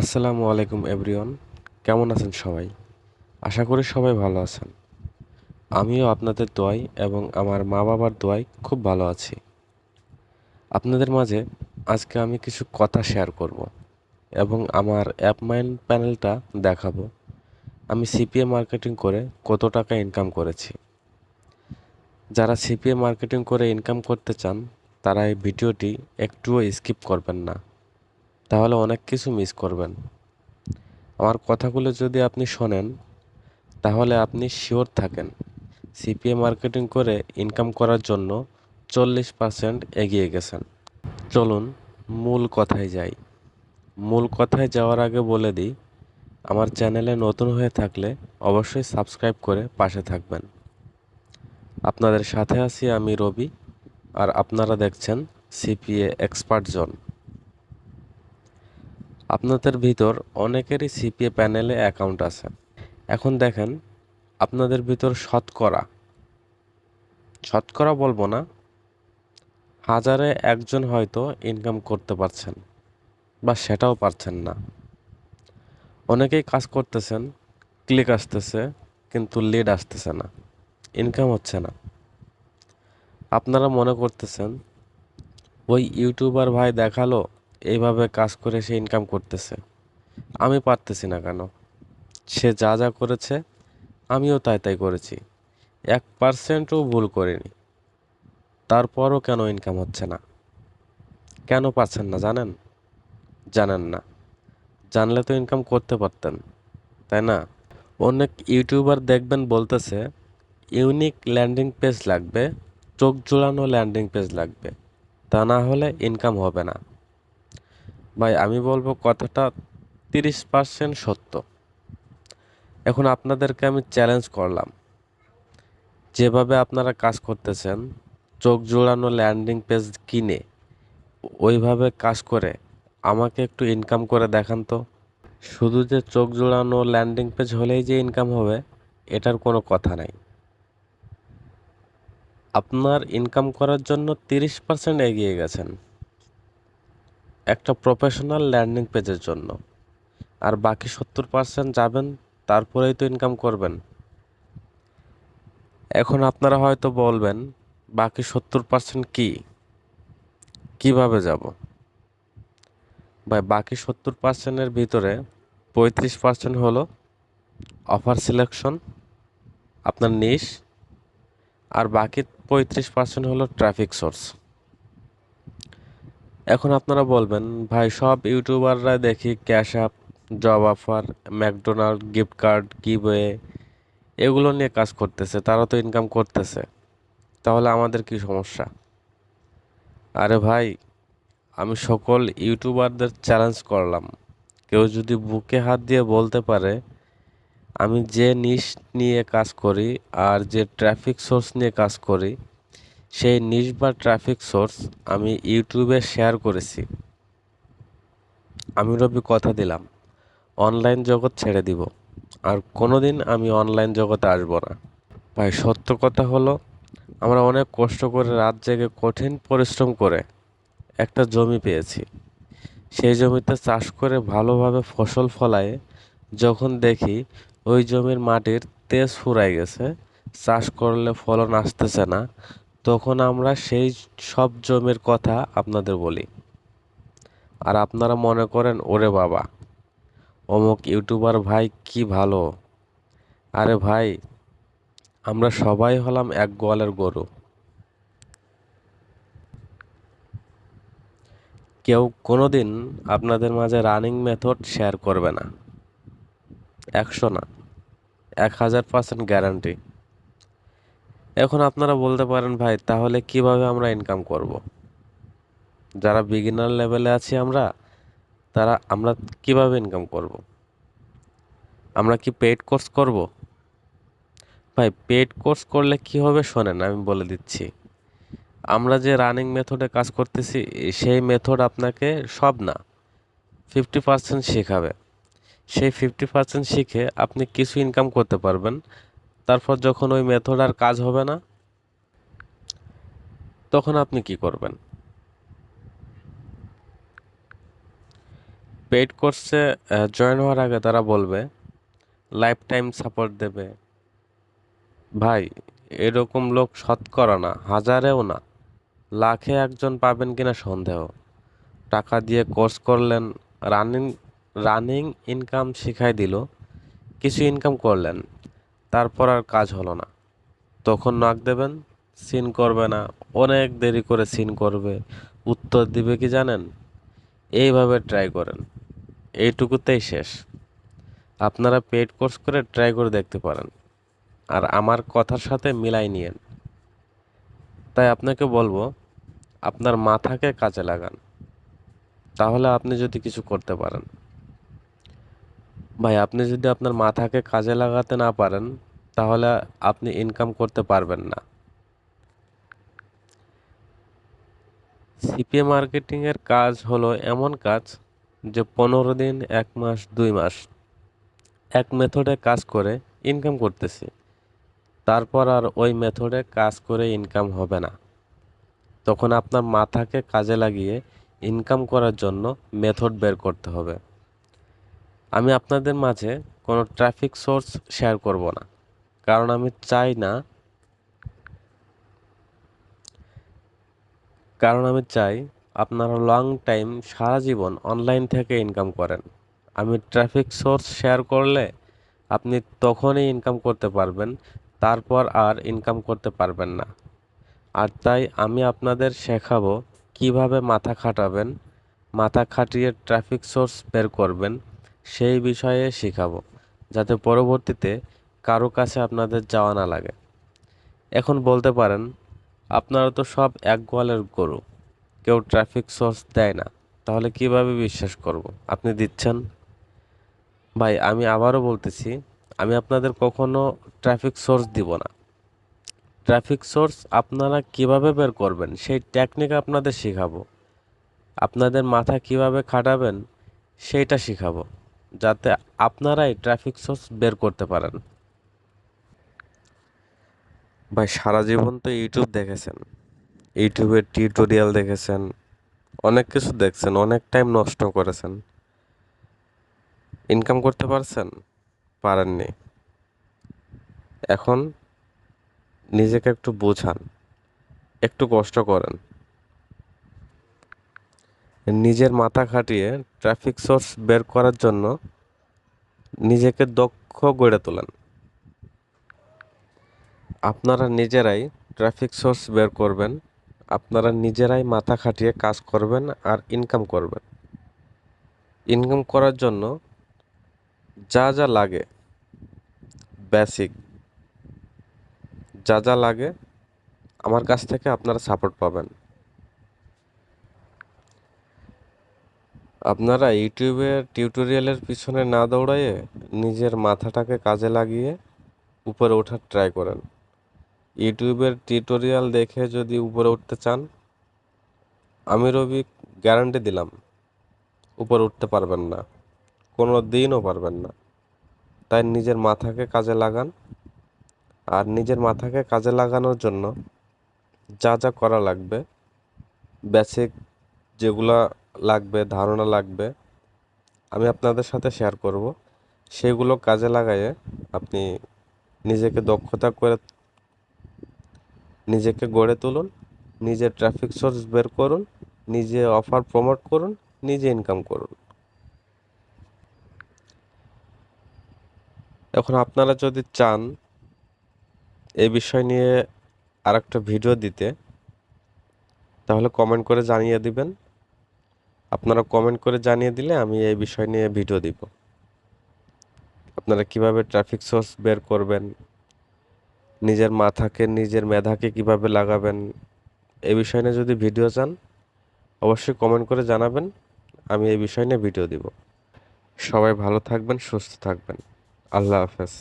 আসসালামু আলাইকুম, এভরিওয়ান। কেমন আছেন সবাই? আশা করি সবাই ভালো আছেন। আমিও আপনাদের দোয়াই এবং আমার মা বাবার দোয়াই খুব ভালো আছি। আপনাদের মাঝে আজকে আমি কিছু কথা শেয়ার করব এবং আমার অ্যাপ মাইন্ড প্যানেলটা দেখাবো। আমি সিপিএ মার্কেটিং করে কত টাকা ইনকাম করেছি। যারা সিপিএ মার্কেটিং করে ইনকাম করতে চান, তারা এই ভিডিওটি একটুও স্কিপ করবেন না। তাহলে অনেক কিছু মিস করবেন। আমার কথাগুলো যদি আপনি শোনেন, তাহলে আপনি শিওর থাকেন। সিপিএ মার্কেটিং করে ইনকাম করার জন্য চল্লিশ পার্সেন্ট এগিয়ে গেছেন। চলুন মূল কথায় যাই। মূল কথায় যাওয়ার আগে বলে দিই, আমার চ্যানেলে নতুন হয়ে থাকলে অবশ্যই সাবস্ক্রাইব করে পাশে থাকবেন। আপনাদের সাথে আছি আমি রবি, আর আপনারা দেখছেন সিপিএ এক্সপার্ট জোন আপনাদের ভিতর অনেকেরই সিপিএ প্যানেলে অ্যাকাউন্ট আছে। এখন দেখেন, আপনাদের ভিতর শতকরা শতকরা বলব না, হাজারে একজন হয়তো ইনকাম করতে পারছেন বা সেটাও পারছেন না। অনেকেই কাজ করতেছেন ক্লিক আসতেছে, কিন্তু লিড আসতেছে না ইনকাম হচ্ছে না। আপনারা মনে করতেছেন, ওই ইউটিউবার ভাই দেখাল এইভাবে কাজ করে সে ইনকাম করতেছে। আমি পারতেছি না কেন? সে যা যা করেছে, আমিও তাই তাই করেছি। এক পার্সেন্টও ভুল করিনি। তারপরও কেন ইনকাম হচ্ছে না? কেন পারছেন না জানেন? জানেন না। জানলে তো ইনকাম করতে পারতেন, তাই না? অনেক ইউটিউবার দেখবেন বলতেছে, ইউনিক ল্যান্ডিং পেজ লাগবে, চোখ জোড়ানো ল্যান্ডিং পেজ লাগবে। তা না হলে ইনকাম হবে না। ভাই, আমি বলব কথাটা তিরিশ পার্সেন্ট সত্য। এখন আপনাদেরকে আমি চ্যালেঞ্জ করলাম। যেভাবে আপনারা কাজ করতেছেন, চোখ জোড়ানো ল্যান্ডিং পেজ কিনে, ওইভাবে কাজ করে আমাকে একটু ইনকাম করে দেখান তো। শুধু যে চোখ জোড়ানো ল্যান্ডিং পেজ হলেই যে ইনকাম হবে, এটার কোনো কথা নাই। আপনার ইনকাম করার জন্য তিরিশ পার্সেন্ট এগিয়ে গেছেন। একটা প্রফেশনাল ল্যান্ডিং পেজের জন্য। আর বাকি সত্তর পার্সেন্ট যাবেন, তারপরেই তো ইনকাম করবেন। এখন আপনারা হয়তো বলবেন, বাকি সত্তর পার্সেন্ট কী? কীভাবে যাব? ভাই, বাকি সত্তর পার্সেন্টের ভিতরে পঁয়ত্রিশ পার্সেন্ট হলো অফার সিলেকশন আপনার নিশ আর বাকি পঁয়ত্রিশ পার্সেন্ট হলো ট্রাফিক সোর্স এখন আপনারা বলবেন, ভাই, সব ইউটিউবাররা দেখি cash app job offer McDonald gift card giveaway এগুলো নিয়ে কাজ করতেছে, তারা তো ইনকাম করতেছে। তাহলে আমাদের কি সমস্যা? আরে ভাই, আমি সকল ইউটিউবারদের চ্যালেঞ্জ করলাম। কেউ যদি বুকে হাত দিয়ে বলতে পারে, আমি যে নিশ নিয়ে কাজ করি আর যে ট্রাফিক সোর্স নিয়ে কাজ করি সেই নিশ বা ট্রাফিক সোর্স আমি ইউটিউবে শেয়ার করেছি। আমি রবি কথা দিলাম অনলাইন জগৎ ছেড়ে দিব, আর কোনো দিন আমি অনলাইন জগতে আসব না। ভাই, সত্য কথা হলো, আমরা অনেক কষ্ট করে রাত জেগে কঠিন পরিশ্রম করে একটা জমি পেয়েছি। সেই জমিতে চাষ করে ভালোভাবে ফসল ফলায়ে, যখন দেখি ওই জমির মাটির তেজ ফুরাই গেছে, চাষ করলে ফলন আসতেছে না তখন আমরা সেই সব জমির কথা আপনাদের বলি। আর আপনারা মনে করেন, ওরে বাবা, অমুক ইউটিউবার ভাই কি ভালো। আরে ভাই, আমরা সবাই হলাম এক গোয়ালের গরু। কেউ কোনো দিন আপনাদের মাঝে রানিং মেথড শেয়ার করবে না। একশো না, এক হাজার পার্সেন্ট গ্যারান্টি এখন আপনারা বলতে পারেন, ভাই, তাহলে কীভাবে আমরা ইনকাম করব। যারা বিগিনার লেভেলে আছি আমরা, তারা, আমরা কীভাবে ইনকাম করব। আমরা কি পেইড কোর্স করব ভাই পেইড কোর্স করলে কি হবে শোনেন, আমি বলে দিচ্ছি আমরা যে রানিং মেথডে কাজ করতেছি, সেই মেথড আপনাকে সব না ফিফটি পার্সেন্ট শেখাবে সেই ফিফটি পার্সেন্ট শিখে আপনি কিছু ইনকাম করতে পারবেন তারপর যখন ওই মেথড আর কাজ হবে না, তখন আপনি কি করবেন? পেইড কোর্সে জয়েন হওয়ার আগে তারা বলবে লাইফ টাইম সাপোর্ট দেবে। ভাই, এরকম লোক শতকরা না, হাজারেও না। লাখে একজন পাবেন কিনা সন্দেহ। টাকা দিয়ে কোর্স করলেন রানিং রানিং ইনকাম শিখাই দিল, কিছু ইনকাম করলেন। তারপর আর কাজ হলো না। তখন নাক দেবেন, সিন করবে না, অনেক দেরি করে সিন করবে। উত্তর দিবে কি জানেন? এইভাবে ট্রাই করেন। এইটুকুতেই শেষ। আপনারা পেড কোর্স করে ট্রাই করে দেখতে পারেন। আর আমার কথার সাথে মিলাই নিয়েন। তাই আপনাকে বলব, আপনার মাথাকে কাজে লাগান। তাহলে আপনি যদি কিছু করতে পারেন। ভাই, আপনি যদি আপনার মাথাকে কাজে লাগাতে না পারেন, তাহলে আপনি ইনকাম করতে পারবেন না। সিপিএ মার্কেটিংয়ের কাজ হলো এমন কাজ যে পনেরো দিন, এক মাস, দুই মাস, এক মেথডে কাজ করে ইনকাম করতেছি। তারপর আর ওই মেথডে কাজ করে ইনকাম হবে না। তখন আপনার মাথাকে কাজে লাগিয়ে ইনকাম করার জন্য মেথড বের করতে হবে। আমি আপনাদের মাঝে কোনো ট্রাফিক সোর্স শেয়ার করব না। কারণ আমি চাই না, কারণ আমি চাই আপনারা লং টাইম সারা জীবন অনলাইন থেকে ইনকাম করেন। আমি ট্রাফিক সোর্স শেয়ার করলে আপনি তখনই ইনকাম করতে পারবেন, তারপর আর ইনকাম করতে পারবেন না। আর তাই আমি আপনাদের শেখাবো কীভাবে মাথা খাটাবেন, মাথা খাটিয়ে ট্রাফিক সোর্স বের করবেন। সেই বিষয়ে শেখাবো, যাতে পরবর্তীতে কারও কাছে আপনাদের যাওয়া না লাগে। এখন বলতে পারেন, আপনারা তো সব এক গোয়ালের গরু, কেউ ট্রাফিক সোর্স দেয় না, তাহলে কীভাবে বিশ্বাস করব? আপনি দিচ্ছেন? ভাই, আমি আবারও বলতেছি, আমি আপনাদের কখনো ট্রাফিক সোর্স দিব না। ট্রাফিক সোর্স আপনারা কীভাবে বের করবেন, সেই টেকনিক আপনাদের শেখাবো। আপনাদের মাথা কীভাবে খাটাবেন, সেইটা শেখাবো। যাতে আপনারাই ট্রাফিক সোর্স বের করতে পারেন। ভাই, সারা জীবন তো ইউটিউব দেখেছেন। ইউটিউবের টিউটোরিয়াল দেখেছেন। অনেক কিছু দেখছেন, অনেক টাইম নষ্ট করেছেন। ইনকাম করতে পারছেন? পারেননি। এখন নিজেকে একটু বোঝান, একটু কষ্ট করেন। নিজের মাথা খাটিয়ে ট্রাফিক সোর্স বের করার জন্য নিজেকে দক্ষ গড়ে তোলেন। আপনারা নিজেরাই ট্রাফিক সোর্স বের করবেন, আপনারা নিজেরাই মাথা খাটিয়ে কাজ করবেন আর ইনকাম করবেন। ইনকাম করার জন্য যা যা লাগে বেসিক যা যা লাগে, আমার কাছ থেকে আপনারা সাপোর্ট পাবেন। আপনারা ইউটিউবের টিউটোরিয়ালের পিছনে না দৌড়াইয়ে নিজের মাথাটাকে কাজে লাগিয়ে উপরে ওঠার ট্রাই করেন। ইউটিউবের টিউটোরিয়াল দেখে যদি উপরে উঠতে চান আমি রবি গ্যারান্টি দিলাম, উপরে উঠতে পারবেন না, কোনো দিনও পারবেন না। তাই নিজের মাথাকে কাজে লাগান, আর নিজের মাথাকে কাজে লাগানোর জন্য যা যা করা লাগবে বেসিক যেগুলা লাগবে, ধারণা লাগবে, আমি আপনাদের সাথে শেয়ার করব। সেগুলো কাজে লাগাইয়ে আপনি নিজেকে দক্ষতা করে, নিজেকে গড়ে তুলুন, নিজের ট্রাফিক সোর্স বের করুন, নিজে অফার প্রমোট করুন, নিজে ইনকাম করুন। এখন আপনারা যদি চান এই বিষয় নিয়ে আরেকটা ভিডিও দিতে, তাহলে কমেন্ট করে জানিয়ে দিবেন। আপনারা কমেন্ট করে জানিয়ে দিলে আমি এই বিষয় নিয়ে ভিডিও দিব। আপনারা কীভাবে ট্রাফিক সোর্স বের করবেন? নিজের মাথাকে, নিজের মেধাকে কীভাবে লাগাবেন? এই বিষয় নিয়ে যদি ভিডিও চান, অবশ্যই কমেন্ট করে জানাবেন। আমি এই বিষয় নিয়ে ভিডিও দিব। সবাই ভালো থাকবেন, সুস্থ থাকবেন। আল্লাহ হাফেজ।